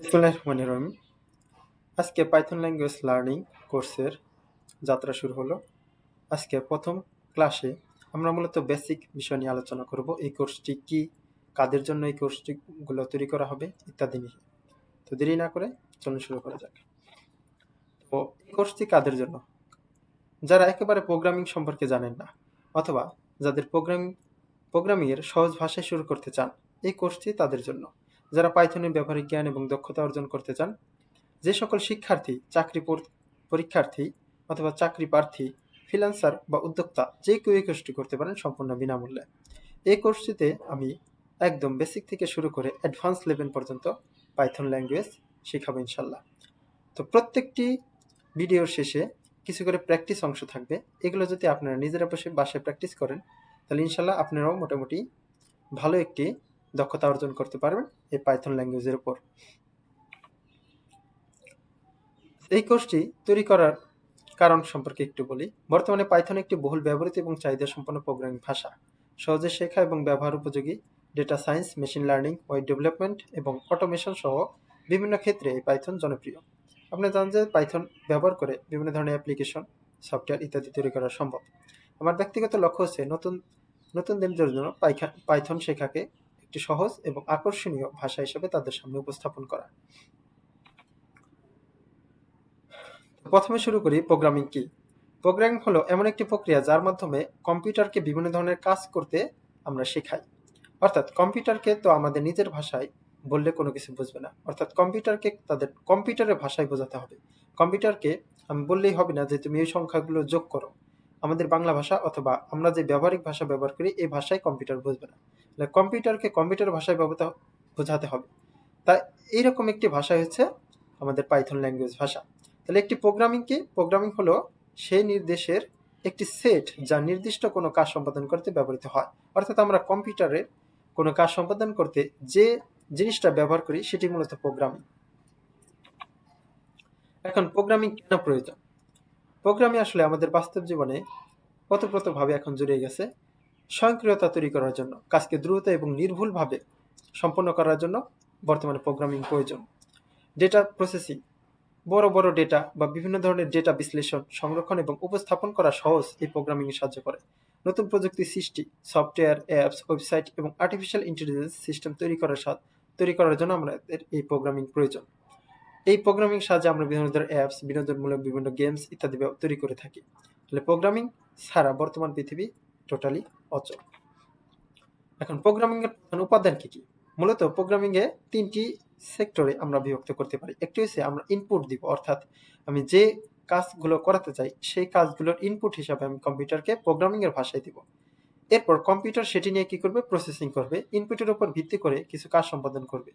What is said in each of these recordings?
রহিম আজকে Python language learning কোর্সের যাত্রা শুরু হলো। আজকে প্রথম ক্লাসে আমরা মূলত বেসিক বিষয় নিয়ে আলোচনা করব, এই কোর্সটি কি, কাদের জন্য এই কোর্সটিগুলো তৈরি করা হবে, ইত্যাদি নিয়ে। তো দেরি না করে চলুন শুরু করা যাক। তো এই কোর্সটি কাদের জন্য? যারা একেবারে প্রোগ্রামিং সম্পর্কে জানেন না, অথবা যাদের প্রোগ্রামিং প্রোগ্রামিংয়ের সহজ ভাষায় শুরু করতে চান, এই কোর্সটি তাদের জন্য। যারা পাইথনের ব্যবহারিক জ্ঞান এবং দক্ষতা অর্জন করতে চান, যে সকল শিক্ষার্থী, চাকরি পরীক্ষার্থী অথবা চাকরি প্রার্থী ফ্রিল্যান্সার বা উদ্যোক্তা যে কেউ এই কোর্সটি করতে পারেন সম্পূর্ণ বিনামূল্যে। এই কোর্সটিতে আমি একদম বেসিক থেকে শুরু করে অ্যাডভান্স লেভেল পর্যন্ত পাইথন ল্যাঙ্গুয়েজ শেখাবো ইনশাল্লাহ তো প্রত্যেকটি ভিডিওর শেষে কিছু করে প্র্যাকটিস অংশ থাকবে। এগুলো যদি আপনারা নিজেরা বসে বাসায় প্র্যাকটিস করেন, তাহলে ইনশাল্লাহ আপনারাও মোটামুটি ভালো একটি দক্ষতা অর্জন করতে পারবেন এই পাইথন ল্যাঙ্গুয়েজের উপর। এই কোর্সটি তৈরি করার কারণ সম্পর্কে একটু বলি। বর্তমানে পাইথন একটি বহুল ব্যবহৃত এবং চাহিদা সম্পন্ন প্রোগ্রামিং ভাষা। সহজে শেখা এবং ব্যবহার উপযোগী data science machine learning web development এবং অটোমেশন সহ বিভিন্ন ক্ষেত্রে এই পাইথন জনপ্রিয়। আপনি জানেন যে পাইথন ব্যবহার করে বিভিন্ন ধরনের অ্যাপ্লিকেশন সফটওয়্যার ইত্যাদি তৈরি করা সম্ভব। আমার ব্যক্তিগত লক্ষ্য হচ্ছে নতুন নতুনদের জন্য পাইখা- পাইথন শেখাকে একটি সহজ এবং আকর্ষণীয় ভাষা হিসেবে তাদের সামনে উপস্থাপন করা। প্রথমে শুরু করি প্রোগ্রামিং কি? প্রোগ্রামিং হলো এমন একটি প্রক্রিয়া যার মাধ্যমে কম্পিউটারকে বিভিন্ন ধরনের কাজ করতে আমরা শেখাই। অর্থাৎ কম্পিউটারকে তো আমাদের নিজের ভাষায় বললে কোনো কিছু বুঝবে না। অর্থাৎ কম্পিউটারকে তাদের কম্পিউটারের ভাষায় বোঝাতে হবে। কম্পিউটারকে আমি বললেই হবে না যে তুমি এই সংখ্যাগুলো যোগ করো। আমাদের বাংলা ভাষা অথবা আমরা যে ব্যবহারিক ভাষা ব্যবহার করি, এই ভাষায় কম্পিউটার বুঝবে না। তাহলে কম্পিউটারকে কম্পিউটার ভাষায় ব্যবহৃত- বোঝাতে হবে। তাই এইরকম একটি ভাষা হচ্ছে আমাদের পাইথন ল্যাঙ্গুয়েজ ভাষা। তাহলে একটি প্রোগ্রামিং কি? প্রোগ্রামিং হলো সেই নির্দেশের একটি সেট যা নির্দিষ্ট কোনো কাজ সম্পাদন করতে ব্যবহৃত হয়। অর্থাৎ আমরা কম্পিউটারে কোনো কাজ সম্পাদন করতে যে জিনিসটা ব্যবহার করি সেটি মূলত প্রোগ্রামিং। এখন প্রোগ্রামিং কেন প্রয়োজন? প্রোগ্রামিং আসলে আমাদের বাস্তব জীবনে ওতপ্রোতভাবে এখন জড়িয়ে গেছে। স্বয়ংক্রিয়তা তৈরি করার জন্য, কাজকে দ্রুত এবং নির্ভুলভাবে সম্পন্ন করার জন্য বর্তমানে প্রোগ্রামিং প্রয়োজন। ডেটা প্রসেসিং বড় বড় ডেটা বা বিভিন্ন ধরনের ডেটা বিশ্লেষণ, সংরক্ষণ এবং উপস্থাপন করা সহজ এই প্রোগ্রামিং সাহায্য করে। নতুন প্রযুক্তি সৃষ্টি সফটওয়্যার অ্যাপস ওয়েবসাইট এবং আর্টিফিশিয়াল ইন্টেলিজেন্স সিস্টেম তৈরি করার সাথ, তৈরি করার জন্য আমাদের এই প্রোগ্রামিং প্রয়োজন। এই প্রোগ্রামিং সাহায্যে আমরা বিভিন্ন ধরনের অ্যাপস বিনোদনমূলক বিভিন্ন গেমস ইত্যাদি তৈরি করে থাকি। তাহলে প্রোগ্রামিং ছাড়া বর্তমান পৃথিবী টোটালি অচল। এখন প্রোগ্রামিং এর প্রধান উপাদান কি কি? মূলত প্রোগ্রামিং এ তিনটি সেক্টরে আমরা বিভক্ত করতে পারি। একটি হচ্ছে আমরা ইনপুট দিব, অর্থাৎ আমি যে কাজগুলো করাতে চাই, সেই কাজগুলোর ইনপুট হিসাবে আমি কম্পিউটারকে প্রোগ্রামিং এর ভাষায় দিব। এরপর কম্পিউটার সেটি নিয়ে কি করবে? প্রসেসিং করবে। ইনপুটের উপর ভিত্তি করে কিছু কাজ সম্পাদন করবে।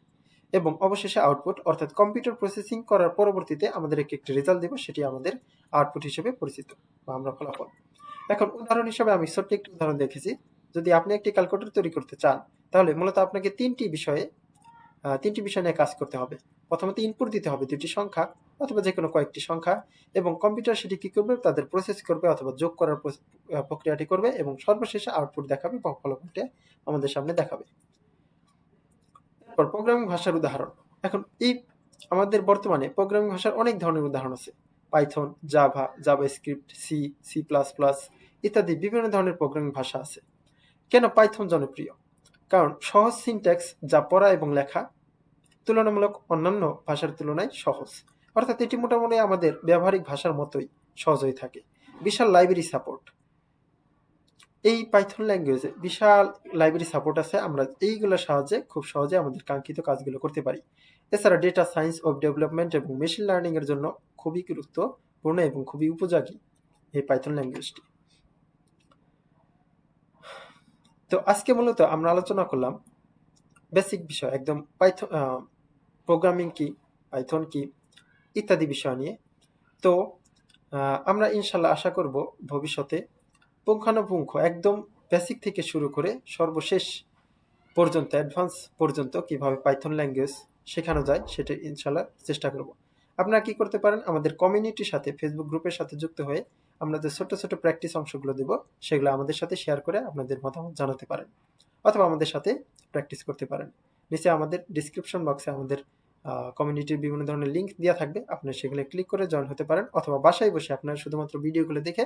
এবং অবশেষে আউটপুট অর্থাৎ কম্পিউটার প্রসেসিং করার পরবর্তীতে আমাদের একটি রেজাল্ট দেবো, সেটি আমাদের আউটপুট হিসেবে পরিচিত বা আমরা ফলাফল। এখন উদাহরণ হিসেবে আমি ছোট্ট একটি উদাহরণ দেখেছি। যদি আপনি একটি ক্যালকুলেটর তৈরি করতে চান, তাহলে মূলত আপনাকে তিনটি বিষয়ে তিনটি বিষয় নিয়ে কাজ করতে হবে। প্রথমত ইনপুট দিতে হবে দুটি সংখ্যা অথবা যে কোনো কয়েকটি সংখ্যা এবং কম্পিউটার সেটি কি করবে? তাদের প্রসেস করবে অথবা যোগ করার প্রক্রিয়াটি করবে এবং সর্বশেষে আউটপুট দেখাবে বা ফলাফলটা আমাদের সামনে দেখাবে। এরপর প্রোগ্রামিং ভাষার উদাহরণ। এখন এই আমাদের বর্তমানে প্রোগ্রামিং ভাষার অনেক ধরনের উদাহরণ আছে। Python, Java JavaScript C C plus plus ইত্যাদি বিভিন্ন ধরনের প্রোগ্রামিং ভাষা আছে। কেন পাইথন জনপ্রিয়? কারণ সহজ সিনট্যাক্স যা পড়া এবং লেখা তুলনামূলক অন্যান্য ভাষার তুলনায় সহজ। অর্থাৎ এটি মোটামুটি আমাদের ব্যবহারিক ভাষার মতোই সহজ হয়ে থাকে। বিশাল লাইব্রেরি সাপোর্ট এই পাইথন ল্যাঙ্গুয়েজে বিশাল লাইব্রেরি সাপোর্ট আছে। আমরা এইগুলোর সাহায্যে খুব সহজে আমাদের কাঙ্ক্ষিত কাজগুলো করতে পারি। এছাড়া ডেটা সায়েন্স ওয়েব ডেভেলপমেন্ট এবং মেশিন লার্নিংয়ের জন্য খুবই গুরুত্বপূর্ণ এবং খুবই উপযোগী এই পাইথন ল্যাঙ্গুয়েজটি তো আজকে মূলত আমরা আলোচনা করলাম বেসিক বিষয়, একদম পাইথন প্রোগ্রামিং কি পাইথন কি, ইত্যাদি বিষয় নিয়ে। তো আমরা ইনশাল্লাহ আশা করব ভবিষ্যতে পুঙ্খানুপুঙ্খ, একদম বেসিক থেকে শুরু করে সর্বশেষ পর্যন্ত অ্যাডভান্স পর্যন্ত কীভাবে পাইথন ল্যাঙ্গুয়েজ শেখানো যায়, সেটা ইনশাল্লাহ চেষ্টা করব। আপনারা কি করতে পারেন? আমাদের কমিউনিটির সাথে ফেসবুক গ্রুপের সাথে যুক্ত হয়ে আমরা যে ছোট ছোট প্র্যাকটিস অংশগুলো দেব, সেগুলো আমাদের সাথে শেয়ার করে আপনাদের মতামত জানাতে পারেন অথবা আমাদের সাথে প্র্যাকটিস করতে পারেন। নিচে আমাদের ডিসক্রিপশন বক্সে আমাদের কমিউনিটির বিভিন্ন ধরনের লিঙ্ক দেওয়া থাকবে। আপনারা সেগুলো ক্লিক করে জয়েন হতে পারেন অথবা বাসায় বসে আপনার শুধুমাত্র ভিডিওগুলো দেখে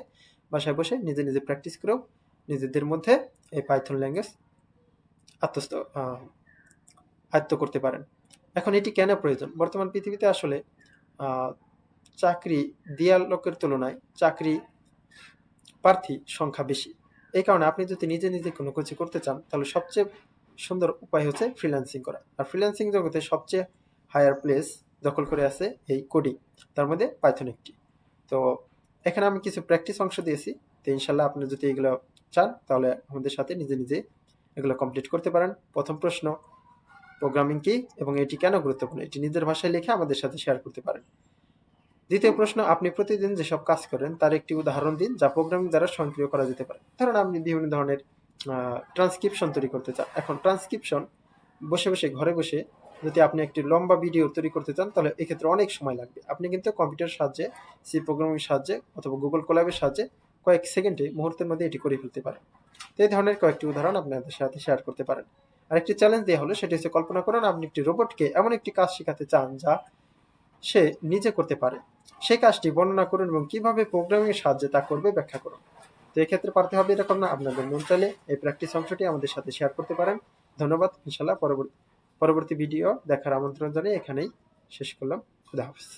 বাসায় বসে নিজে নিজে প্র্যাকটিস করেও নিজেদের মধ্যে এই পাইথন ল্যাঙ্গুয়েজ আত্মস্থ আয়ত্ত করতে পারেন। এখন এটি কেন প্রয়োজন? বর্তমান পৃথিবীতে আসলে চাকরি দেওয়ার লোকের তুলনায় চাকরি প্রার্থী সংখ্যা বেশি। এই কারণে আপনি যদি নিজে নিজে কোনো কিছু করতে চান, তাহলে সবচেয়ে সুন্দর উপায় হচ্ছে ফ্রিল্যান্সিং করা। আর ফ্রিল্যান্সিং জগতে সবচেয়ে হায়ার প্লেস দখল করে আছে এই কোডিং তার মধ্যে পাইথন একটি। তো এখানে আমি কিছু প্র্যাকটিস অংশ দিয়েছি। তো ইনশাল্লাহ আপনি যদি এগুলো চান, তাহলে আমাদের সাথে নিজে নিজে এগুলো কমপ্লিট করতে পারেন। প্রথম প্রশ্ন প্রোগ্রামিং কি এবং এটি কেন গুরুত্বপূর্ণ? এটি নিজের ভাষায় লিখে আমাদের সাথে শেয়ার করতে পারেন। দ্বিতীয় প্রশ্ন, আপনি প্রতিদিন যেসব কাজ করেন, তার একটি উদাহরণ দিন যা প্রোগ্রামিং দ্বারা স্বয়ংক্রিয় করা যেতে পারে। ধরুন, আপনি বিভিন্ন ধরনের ট্রান্সক্রিপশন তৈরি করতে চান। এখন ট্রান্সক্রিপশন বসে বসে, ঘরে বসে যদি আপনি একটি লম্বা ভিডিও তৈরি করতে চান, তাহলে এক্ষেত্রে অনেক সময় লাগবে। আপনি কিন্তু কম্পিউটার সাহায্যে সি প্রোগ্রামিং সাহায্যে অথবা গুগল কোলাবের সাহায্যে কয়েক সেকেন্ডে মুহূর্তের মধ্যে এটি করে ফেলতে পারেন। তো এই ধরনের কয়েকটি উদাহরণ আপনাদের সাথে শেয়ার করতে পারেন। আর একটি চ্যালেঞ্জ দেওয়া হলো, সেটি হচ্ছে কল্পনা করুন আপনি একটি রোবটকে এমন একটি কাজ শেখাতে চান যা সে নিজে করতে পারে। সেই কাজটি বর্ণনা করুন এবং কীভাবে প্রোগ্রামিং এর সাহায্যে তা করবে ব্যাখ্যা করুন। তো এক্ষেত্রে পারতে হবে এরকম না, আপনাদের মন চাইলে এই প্র্যাকটিস অংশটি আমাদের সাথে শেয়ার করতে পারেন। ধন্যবাদ ইনশাল্লাহ পরবর্তী পরবর্তী ভিডিও দেখার আমন্ত্রণ জানিয়ে এখানেই শেষ করলাম। খুদা হাফিজ।